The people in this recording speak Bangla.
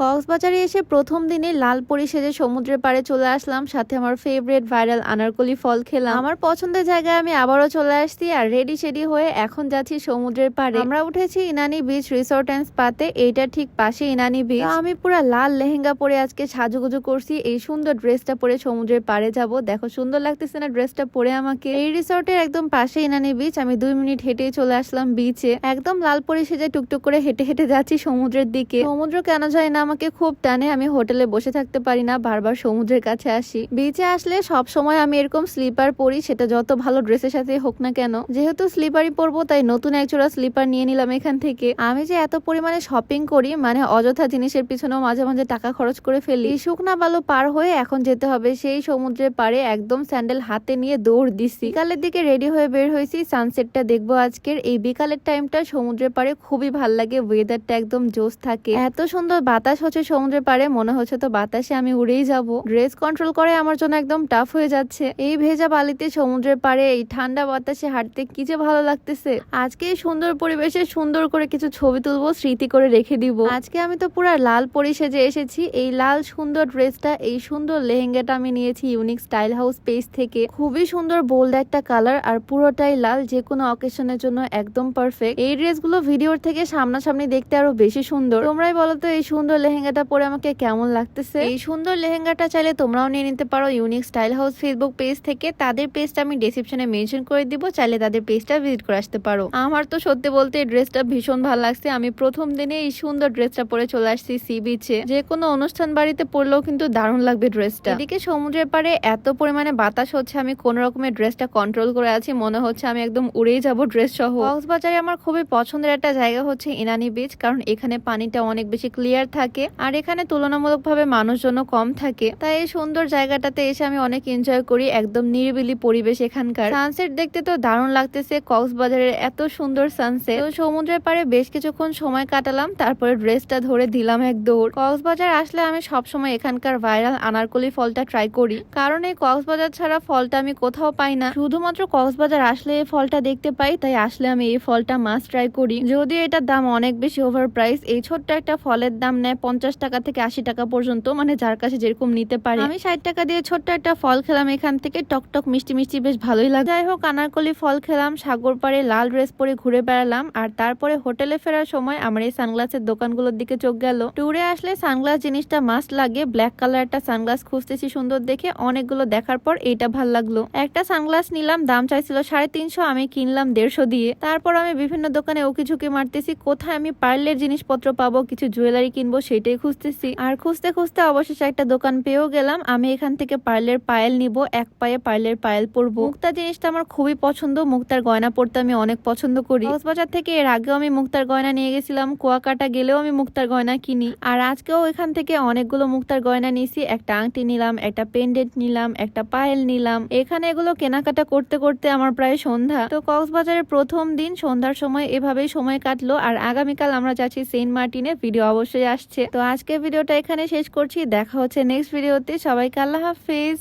কক্সবাজারে এসে প্রথম দিনে লাল পরি সেজে সমুদ্রের পাড়ে চলে আসলাম, সাথে আমার ফেভারিট ভাইরাল আনারকলি ফল খেলাম। আমার পছন্দের জায়গায় আমি আবারও চলে আসছি আর রেডি সেডি হয়ে এখন যাচ্ছি সমুদ্রের পাড়ে। আমরা উঠেছি ইনানি বিচ রিসোর্ট অ্যান্ড স্পাতে এইটা ঠিক পাশে ইনানি বিচ আমি পুরো লাল লেহেঙ্গা পরে আজকে সাজুগুজু করছি, এই সুন্দর ড্রেসটা পরে সমুদ্রের পাড়ে যাব। দেখো, সুন্দর লাগতেছে না ড্রেসটা পরে আমাকে। এই রিসোর্টের একদম পাশে ইনানি বিচ আমি দুই মিনিট হেঁটেই চলে আসলাম বিচে একদম লাল পরি সেজে টুকটুক করে হেঁটে হেঁটে যাচ্ছি সমুদ্রের দিকে। সমুদ্র কেন যায় না আমাকে খুব টানে, আমি হোটেলে বসে থাকতে পারি না, বারবার সমুদ্রের কাছে আসি। বিচে আসলে সব সময় আমি এরকম স্লিপার পরি, সেটা যত ভালো ড্রেসের সাথে হোক না কেন। যেহেতু স্লিপারই পরবো, তাই নতুন একজোড়া স্লিপার নিয়ে নিলাম এখান থেকে। আমি যে এত পরিমাণে শপিং করি মানে অযথা জিনিসের পিছনেও মাঝে মাঝে টাকা খরচ করে ফেলি। শুকনা বালু পার হয়ে এখন যেতে হবে, সেই সমুদ্রের পাড়ে একদম স্যান্ডেল হাতে নিয়ে দৌড় দিছি। বিকালের দিকে রেডি হয়ে বের হয়েছি সানসেটটা দেখব আজকের। এই বিকালের টাইমটা সমুদ্রের পাড়ে খুবই ভালো লাগে ওয়েদারটা একদম জোস থাকে। এত সুন্দর বাতাস হচ্ছে, সমুদ্রের পারে মনে হচ্ছে তো বাতাসে আমি উড়েই যাব। ড্রেস কন্ট্রোল করে আমার জন্য একদম টাফ হয়ে যাচ্ছে। এই ভেজা বালিতে সমুদ্রের পারে এই ঠান্ডা বাতাসে হাঁটতে কি যে ভালো লাগতেছে। আজকে এই সুন্দর পরিবেশে সুন্দর করে কিছু ছবি তুলবো, স্মৃতি করে রেখে দিব। আজকে আমি তো পুরা লাল পরি সেজে এসেছি। এই লাল সুন্দর ড্রেসটা, এই সুন্দর লেহেঙ্গাটা আমি নিয়েছি ইউনিক স্টাইল হাউস পেজ থেকে। খুবই সুন্দর বোল্ড একটা কালার আর পুরোটাই লাল যে কোনো অকেশনের জন্য একদম পারফেক্ট এই ড্রেসগুলো ভিডিওর থেকে সামনাসামনি দেখতে আরও বেশি সুন্দর। তোমরাই বলো তো এই সুন্দর লেহেঙ্গাটা পরে আমাকে কেমন লাগতেছে? এই সুন্দর লেহেঙ্গাটা চাইলে তোমরাও নিয়ে নিতে পারো unique style house Facebook page থেকে। তাদের পেজটা আমি ডেসক্রিপশনে মেনশন করে দিব, চাইলে তাদের পেজটা ভিজিট করে আসতে পারো। আমার তো সত্যি বলতে এই ড্রেসটা ভীষণ ভালো লাগছে। আমি প্রথম দিনে এই সুন্দর ড্রেসটা পরে চলে আসছি সি বিচে যে কোনো অনুষ্ঠান বাড়িতে পরলেও কিন্তু দারুণ লাগবে ড্রেসটা এদিকে সমুদ্রের পাড়ে এত পরিমাণে বাতাস হচ্ছে, আমি কোন রকমের ড্রেসটা কন্ট্রোল করে আছি। মনে হচ্ছে আমি একদম উড়েই যাব ড্রেস সহ। কক্সবাজারে আমার খুবই পছন্দের একটা জায়গা হচ্ছে ইনানি বিচ কারণ এখানে পানিটা অনেক বেশি ক্লিয়ার থাকে। আর এখানে তুলনামূলকভাবে মানুষজনও কম থাকে। তাই এই সুন্দর জায়গাটাতে এসে আমি অনেক এনজয় করি একদম নিরিবিলি পরিবেশ এখানকার। সানসেট দেখতে তো দারুণ লাগতেছে, কক্সবাজারের এত সুন্দর সানসেট তো সমুদ্রের পাড়ে বেশ কিছুক্ষণ সময় কাটালাম, তারপরে ড্রেসটা ধরে দিলাম এক দৌড়। কক্সবাজার আসলে আমি সবসময় এখানকার ভাইরাল আনারকলি ফলটা ট্রাই করি। কারণ এই কক্সবাজার ছাড়া ফলটা আমি কোথাও পাই না। শুধুমাত্র কক্সবাজার আসলে এই ফলটা দেখতে পাই, তাই আসলে আমি এই ফলটা মাস্ট ট্রাই করি। যদিও এটার দাম অনেক বেশি ওভার প্রাইস এই ছোট্ট একটা ফলের দাম নেয় পঞ্চাশ টাকা থেকে আশি টাকা পর্যন্ত মানে যার কাছে যেরকম নিতে পারে। আমি ষাট টাকা দিয়ে ছোট্ট একটা ফল খেলাম এখান থেকে টকটক মিষ্টি মিষ্টি বেশ ভালোই লাগে। যাই হোক, আনারকলি ফল খেলাম, সাগর পাড়ে লাল ড্রেস পরে ঘুরে বেড়ালাম, আর তারপরে হোটেলে ফেরার সময় আমার এই সানগ্লাসের দোকানগুলোর দিকে চোখ গেল। ট্যুরে আসলে সানগ্লাস জিনিসটা মাস্ট লাগে ব্ল্যাক কালার একটা সানগ্লাস খুঁজতেছি সুন্দর দেখে, অনেকগুলো দেখার পর এইটা ভালো লাগল। একটা সানগ্লাস নিলাম, দাম চাইছিল সাড়ে তিনশো, আমি কিনলাম দেড়শো দিয়ে। তারপর আমি বিভিন্ন দোকানে ওকি ঝুঁকি মারতেছি, কোথায় আমি পার্লের জিনিসপত্র পাবো, কিছু জুয়েলারি কিনবো সেটাই খুঁজতেছি। আর খুঁজতে খুঁজতে অবশেষে একটা দোকান পেয়েও গেলাম। আমি এখান থেকে পার্লের পায়েল নিব, এক পায়ে পার্লের পায়েল পরবো। মুক্তা জিনিসটা আমার খুবই পছন্দ, মুক্তার গয়না পরতে আমি অনেক পছন্দ করি। কক্সবাজার থেকে এর আগেও আমি মুক্তার গয়না নিয়ে গেছিলাম, কুয়াকাটা গেলেও আমি মুক্তার গয়না কিনি। আর আজকেও এখান থেকে অনেকগুলো মুক্তার গয়না নিয়েছি, একটা আংটি নিলাম, একটা পেন্ডেন্ট নিলাম, একটা পায়েল নিলাম। এখানে এগুলো কেনাকাটা করতে করতে আমার প্রায় সন্ধ্যা। তো কক্সবাজারের প্রথম দিন, সন্ধ্যার সময় এভাবেই সময় কাটলো। আর আগামীকাল আমরা যাচ্ছি সেন্ট মার্টিনে, ভিডিও অবশ্যই আসছে। তো আজকে ভিডিওটা এখানে শেষ করছি। দেখা হচ্ছে নেক্সট ভিডিওতে সবাইকে আল্লাহ হাফিজ।